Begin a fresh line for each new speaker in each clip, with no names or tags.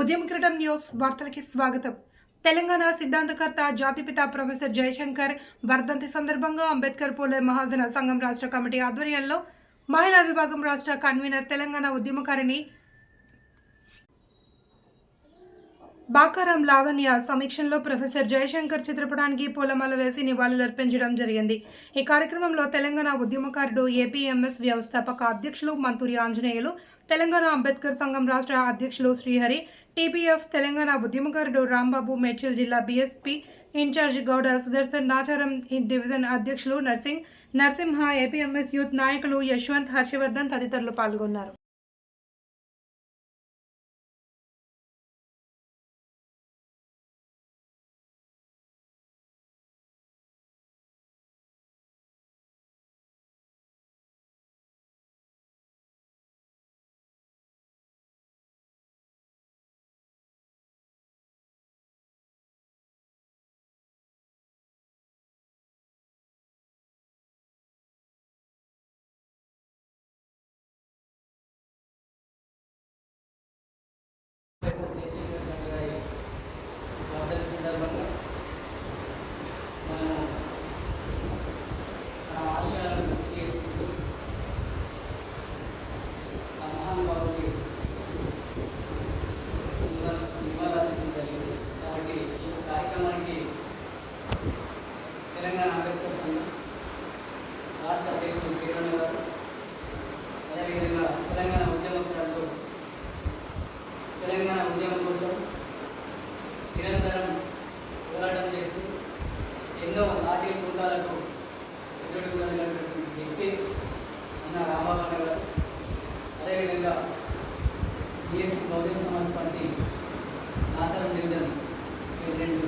ఉద్యమ క్రీడం న్యూస్ వార్తలకి స్వాగతం. తెలంగాణ సిద్ధాంతకర్త జాతిపిత ప్రొఫెసర్ జయశంకర్ వర్ధంతి సందర్భంగా అంబేద్కర్ పూలే మహాజన సంఘం రాష్ట్ర కమిటీ ఆధ్వర్యంలో మహిళా విభాగం రాష్ట్ర కన్వీనర్ తెలంగాణ ఉద్యమకారిణి బాకారం లావణ్య సమీక్షంలో ప్రొఫెసర్ జయశంకర్ చిత్రపటానికి పూలమాల వేసి నివాళులర్పించడం జరిగింది. ఈ కార్యక్రమంలో తెలంగాణ ఉద్యమకారుడు ఏపీఎంఎస్ వ్యవస్థాపక అధ్యక్షులు మంతూరి ఆంజనేయులు తెలంగాణ అంబేద్కర్ సంఘం రాష్ట్ర అధ్యక్షులు శ్రీహరి టీపీఎఫ్ తెలంగాణ ఉద్యమకారుడు రాంబాబు మేడ్చల్ జిల్లా BSP incharge Gouda Sudarshan Nacharam division అధ్యక్షులు నర్సింగ్ నరసింహ ఏపీఎంఎస్ యూత్ నాయకులు యశ్వంత్ హర్షవర్ధన్ తదితరులు పాల్గొన్నారు
ప్రొఫెసర్ జయశంకర్ సార్ గారి వర్ధంతి సందర్భంగా మనము ఆ ఆశయాలను గుర్తు చేసుకుంటూ ఆ మహానుభావుడికి నివాళ నివాళులర్పించడం జరిగింది కాబట్టి ఈ యొక్క కార్యక్రమానికి తెలంగాణ అంబేద్కర్ సంఘం రాష్ట్ర అధ్యక్షులు శ్రీరమణ గారు అదేవిధంగా తెలంగాణ ఉద్యమకారులు తెలంగాణ ఉద్యమం కోసం నిరంతరం పోరాటం చేస్తూ ఎన్నో నాటి తుండాలకు ఎదురుకున్నటువంటి వ్యక్తి అన్న రాంబాబు గారు. అదేవిధంగా BSP Bahujan Samaj party Nacharam division president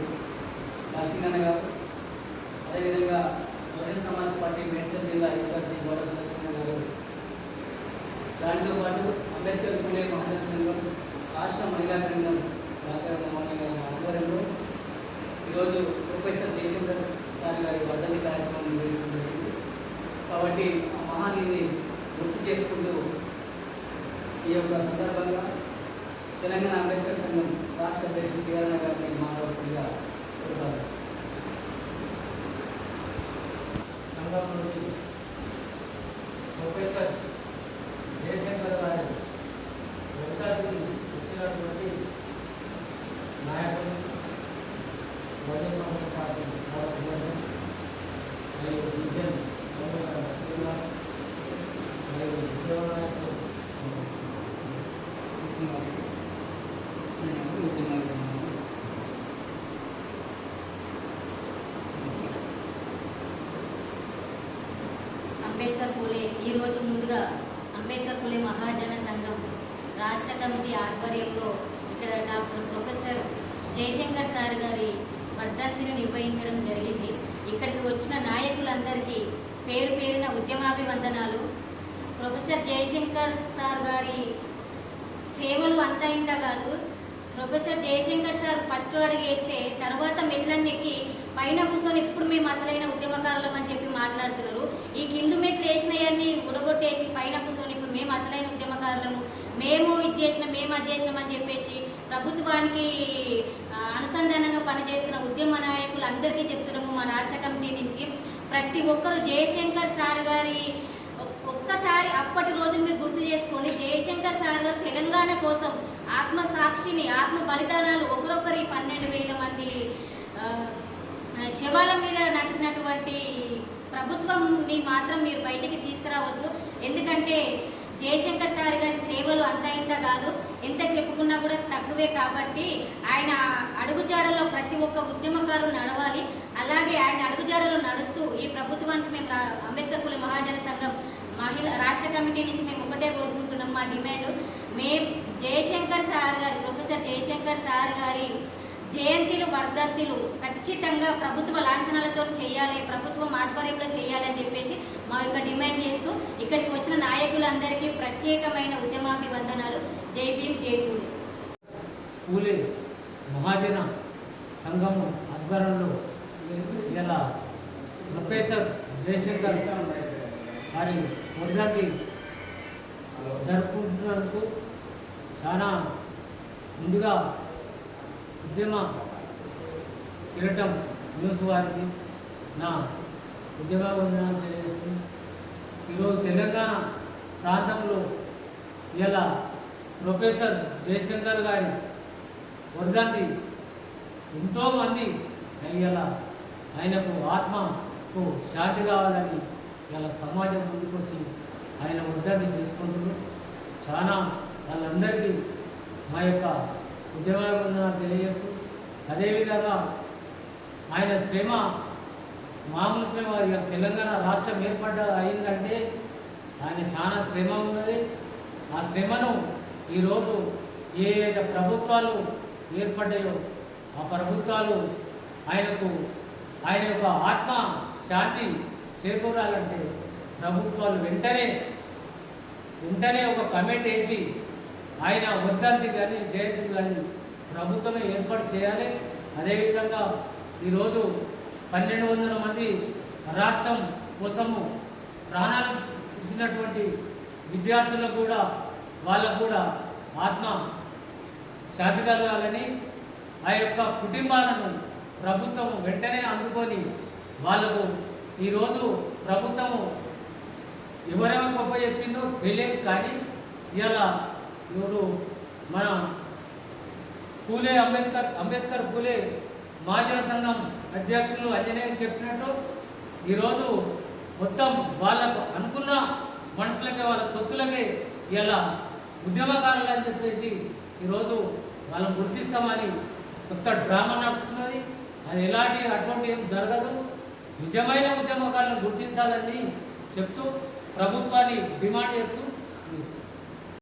Narasimhanna గారు. అదేవిధంగా బహుజన సమాజ్ పార్టీ మేడ్చల్ జిల్లా ఇన్ఛార్జి గౌరవ సుదర్శన గారు. దాంతో పాటు అంబేద్కర్ పుణ్య మహాజన సంఘం రాష్ట్ర మహిళా కన్వీనర్ డాక్టర్ మోహన్ గారి ఆధ్వర్యంలో ఈరోజు ప్రొఫెసర్ జయశంకర్ సార్ గారి వర్ధని కార్యక్రమం నిర్వహించడం జరిగింది. కాబట్టి ఆ మహానీని గుర్తు చేసుకుంటూ ఈ యొక్క సందర్భంగా తెలంగాణ అంబేద్కర్ సంఘం రాష్ట్ర అధ్యక్షుడు శ్రీరాణ గారిని మాట్లాడాల్సిందిగా కోరుతారు
సంఘం నుండి ప్రొఫెసర్ జయశంకర్ గారి వెంకటికి వచ్చినటువంటి నాయకులు బహుజన సమాజ్ పార్టీ గౌడ సుదర్శన్ మరియు డివిజన్ గౌరవ శ్రీరా మరియు
ఇచ్చిన వారికి నేను ఉద్యమాలు
అంబేద్కర్ పూలే ఈరోజు ముందుగా అంబేద్కర్ పూలే మహాజన సంఘం. రాష్ట్ర కమిటీ ఆధ్వర్యంలో ఇక్కడ డాక్టర్ ప్రొఫెసర్ జయశంకర్ సార్ గారి వర్ధంతిని నిర్వహించడం జరిగింది. ఇక్కడికి వచ్చిన నాయకులందరికీ పేరు పేరున ఉద్యమాభివందనాలు. ప్రొఫెసర్ జయశంకర్ సార్ గారి సేవలు అంతా ఇంత కాదు. ప్రొఫెసర్ జయశంకర్ సార్ ఫస్ట్ అడుగు వేస్తే తర్వాత మెట్లన్నెక్కి పైన కూర్చొని ఇప్పుడు మేము అసలైన ఉద్యమకారులం అని చెప్పి మాట్లాడుతున్నారు. ఈ కిందు మెట్లు వేసినవన్నీ ఉడగొట్టేసి పైన కూర్చొని ఇప్పుడు మేము అసలైన ఉద్యమకారులము. మేము ఇది చేసినాం మేము అది చేసినాం అని చెప్పేసి ప్రభుత్వానికి అనుసంధానంగా పనిచేస్తున్న ఉద్యమ నాయకులు అందరికీ చెప్తున్నాము. మా రాష్ట్ర కమిటీ నుంచి ప్రతి ఒక్కరు జయశంకర్ సార్ గారి ఒక్- ఒక్కసారి అప్పటి రోజులు మీరు గుర్తు చేసుకొని జయశంకర్ సార్ గారు తెలంగాణ కోసం ఆత్మ సాక్షిని ఆత్మ బలిదానాలు ఒకరొకరి పన్నెండు వేల మంది శవాల మీద నడిచినటువంటి ప్రభుత్వంని మాత్రం మీరు బయటికి తీసుకురావద్దు. ఎందుకంటే జయశంకర్ సార్ గారి సేవలు అంత ఇంత కాదు. ఎంత చెప్పుకున్నా కూడా తక్కువే కాబట్టి ఆయన అడుగుజాడలో ప్రతి ఒక్క ఉద్యమకారు నడవాలి. అలాగే ఆయన అడుగుజాడలో నడుస్తూ ఈ ప్రభుత్వానికి మేము అంబేద్కర్ కుల మహాజన సంఘం మహిళ రాష్ట్ర కమిటీ నుంచి మేము ఒకటే కోరుకుంటున్నాం. మా డిమాండ్ మే జయశంకర్ సార్ గారు ప్రొఫెసర్ జయశంకర్ సార్ గారి జయంతిలు వర్ధంతిలు ఖచ్చితంగా ప్రభుత్వ లాంఛనాలతో చేయాలి ప్రభుత్వం ఆధ్వర్యంలో చేయాలని చెప్పేసి మా యొక్క డిమాండ్ చేస్తూ ఇక్కడికి వచ్చిన నాయకులందరికీ ప్రత్యేకమైన ఉద్యమాభివందనాలు. జై భీమ్ జై పూలే.
పూలే మహాజన సంఘము ఆధ్వర్యంలో ఇలా ప్రొఫెసర్ జయశంకర్ వారి వర్ధంతి జరుపుకుంటున్నందుకు చాలా ముందుగా ఉద్యమ కిరటం న్యూస్ వారికి నా ఉద్యమ వందనాలు తెలియజేస్తుంది ఈరోజు తెలంగాణ ప్రాంతంలో ఇలా ప్రొఫెసర్ జయశంకర్ గారి వరదాన్ని ఎంతోమంది ఇలా ఆయనకు ఆత్మకు శాంతి కావాలని ఇలా సమాజం ముందుకొచ్చి ఆయన వర్ధంతి చేసుకుంటున్నారు. చాలా వాళ్ళందరికీ మా యొక్క ఉద్యమ తెలియజేస్తూ అదేవిధంగా ఆయన శ్రమ మామూలు శ్రమ ఇక తెలంగాణ రాష్ట్రం ఏర్పడ్డ అయిందంటే ఆయన చాలా శ్రమ ఉన్నది. ఆ శ్రమను ఈరోజు ఏ ఏ ప్రభుత్వాలు ఏర్పడ్డాయో ఆ ప్రభుత్వాలు ఆయనకు ఆయన యొక్క ఆత్మ శాంతి చేకూరాలంటే ప్రభుత్వాలు వెంటనే వెంటనే ఒక కమిటీ వేసి ఆయన వర్ధంతి కానీ జయంతి కానీ ప్రభుత్వమే ఏర్పాటు చేయాలి. అదేవిధంగా ఈరోజు పన్నెండు వందల మంది రాష్ట్రం కోసము ప్రాణాలు ఇచ్చినటువంటి విద్యార్థులకు కూడా వాళ్ళకు కూడా ఆత్మ శాంతి కలగాలని ఆ యొక్క కుటుంబాలను ప్రభుత్వం వెంటనే అందుకొని వాళ్ళకు ఈరోజు ప్రభుత్వము ఎవరెవరు గొప్ప చెప్పిందో తెలియదు కానీ ఇలా ఇప్పుడు మన పూలే అంబేద్కర్ అంబేద్కర్ పూలే మహాజన సంఘం అధ్యక్షులు అంజనేయ చెప్పినట్టు ఈరోజు మొత్తం వాళ్ళకు అనుకున్న మనుషులకే వాళ్ళ తొత్తులకే ఇలా ఉద్యమకారులు అని చెప్పేసి ఈరోజు వాళ్ళని గుర్తిస్తామని కొత్త డ్రామా నడుస్తున్నది. అది ఎలాంటి అటువంటి ఏం జరగదు. నిజమైన ఉద్యమకారులను గుర్తించాలని చెప్తూ ప్రభుత్వాన్ని డిమాండ్ చేస్తూ